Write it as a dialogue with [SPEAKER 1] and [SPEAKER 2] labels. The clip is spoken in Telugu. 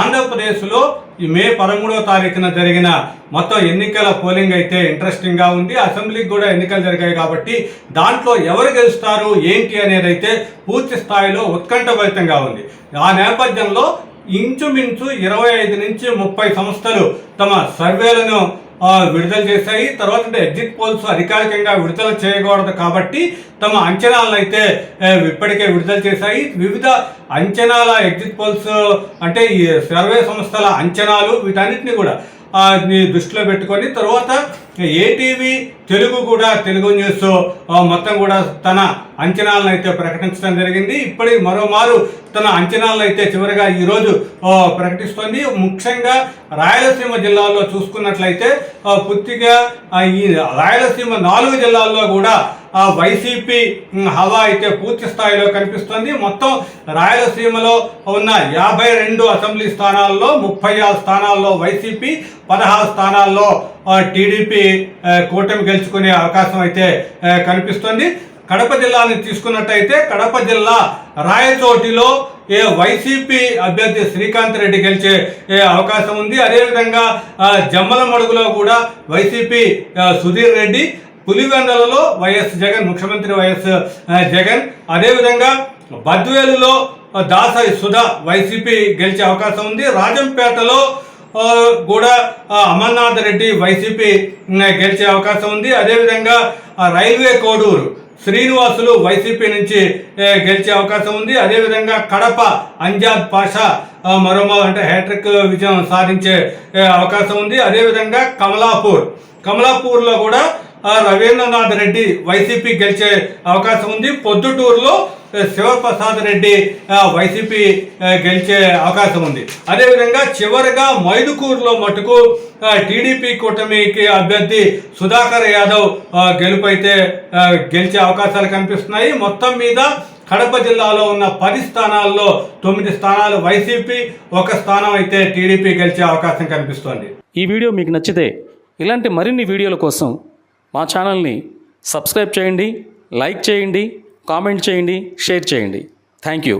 [SPEAKER 1] ఆంధ్రప్రదేశ్లో ఈ మే పదమూడవ తారీఖున జరిగిన మొత్తం ఎన్నికల పోలింగ్ అయితే ఇంట్రెస్టింగ్గా ఉంది. అసెంబ్లీకి కూడా ఎన్నికలు జరిగాయి కాబట్టి దాంట్లో ఎవరు గెలుస్తారు ఏంటి అనేది అయితే పూర్తి స్థాయిలో ఉత్కంఠభరితంగా ఉంది. ఆ నేపథ్యంలో ఇంచుమించు ఇరవై ఐదు నుంచి ముప్పై సంస్థలు తమ సర్వేలను విడుదల చేశాయి. తర్వాత అంటే ఎగ్జిట్ పోల్స్ అధికారికంగా విడుదల చేయకూడదు కాబట్టి తమ అంచనాలను అయితే ఇప్పటికే విడుదల చేశాయి. వివిధ అంచనాల ఎగ్జిట్ పోల్స్ అంటే ఈ సర్వే సంస్థల అంచనాలు వీటన్నిటిని కూడా దృష్టిలో పెట్టుకొని తర్వాత ఏటీవీ తెలుగు కూడా తెలుగు న్యూస్ మొత్తం కూడా తన అంచనాలను అయితే ప్రకటించడం జరిగింది. ఇప్పటి మరోమారు తన అంచనాలను అయితే చివరిగా ఈరోజు ప్రకటిస్తోంది. ముఖ్యంగా రాయలసీమ జిల్లాలో చూసుకున్నట్లయితే పూర్తిగా ఈ రాయలసీమ నాలుగు జిల్లాల్లో కూడా వైసీపీ హవా అయితే పూర్తి స్థాయిలో కనిపిస్తుంది. మొత్తం రాయలసీమలో ఉన్న యాభై రెండు అసెంబ్లీ స్థానాల్లో ముప్పై ఆరు స్థానాల్లో వైసీపీ పదహారు స్థానాల్లో టీడీపీ కూటమి గెలుచుకునే అవకాశం అయితే కనిపిస్తుంది. కడప జిల్లాని తీసుకున్నట్టయితే కడప జిల్లా రాయచోటిలో ఏ వైసీపీ అభ్యర్థి శ్రీకాంత్ రెడ్డి గెలిచే ఏ అవకాశం ఉంది. అదేవిధంగా జమ్మల మడుగులో కూడా వైసీపీ సుధీర్ రెడ్డి పులివెందలలో వైఎస్ జగన్ ముఖ్యమంత్రి వైఎస్ జగన్. అదేవిధంగా బద్వేలులో దాసరి సుధా వైసీపీ గెలిచే అవకాశం ఉంది. రాజంపేటలో కూడా అమర్నాథ్ రెడ్డి వైసీపీ గెలిచే అవకాశం ఉంది. అదేవిధంగా రైల్వే కోడూరు శ్రీనివాసులు వైసీపీ నుంచి గెలిచే అవకాశం ఉంది. అదేవిధంగా కడప అంజాద్ పాషా మరోమో అంటే హ్యాట్రిక్ విజయం సాధించే అవకాశం ఉంది. అదేవిధంగా కమలాపూర్ కమలాపూర్లో కూడా రవీంద్రనాథ్ రెడ్డి వైసీపీ గెలిచే అవకాశం ఉంది. పొద్దుటూరులో శివప్రసాద్ రెడ్డి వైసీపీ గెలిచే అవకాశం ఉంది. అదేవిధంగా చివరిగా మైదుకూరులో మటుకు టీడీపీ కూటమికి అభ్యర్థి సుధాకర్ యాదవ్ ఆ, గెలుపైతే గెలిచే అవకాశాలు కనిపిస్తున్నాయి. మొత్తం మీద కడప జిల్లాలో ఉన్న పది స్థానాల్లో తొమ్మిది స్థానాలు వైసీపీ ఒక స్థానం అయితే టీడీపీ గెలిచే అవకాశం కనిపిస్తోంది.
[SPEAKER 2] ఈ వీడియో మీకు నచ్చితే ఇలాంటి మరిన్ని వీడియోల కోసం మా ఛానల్ని సబ్స్క్రైబ్ చేయండి లైక్ చేయండి కామెంట్ చేయండి షేర్ చేయండి. Thank you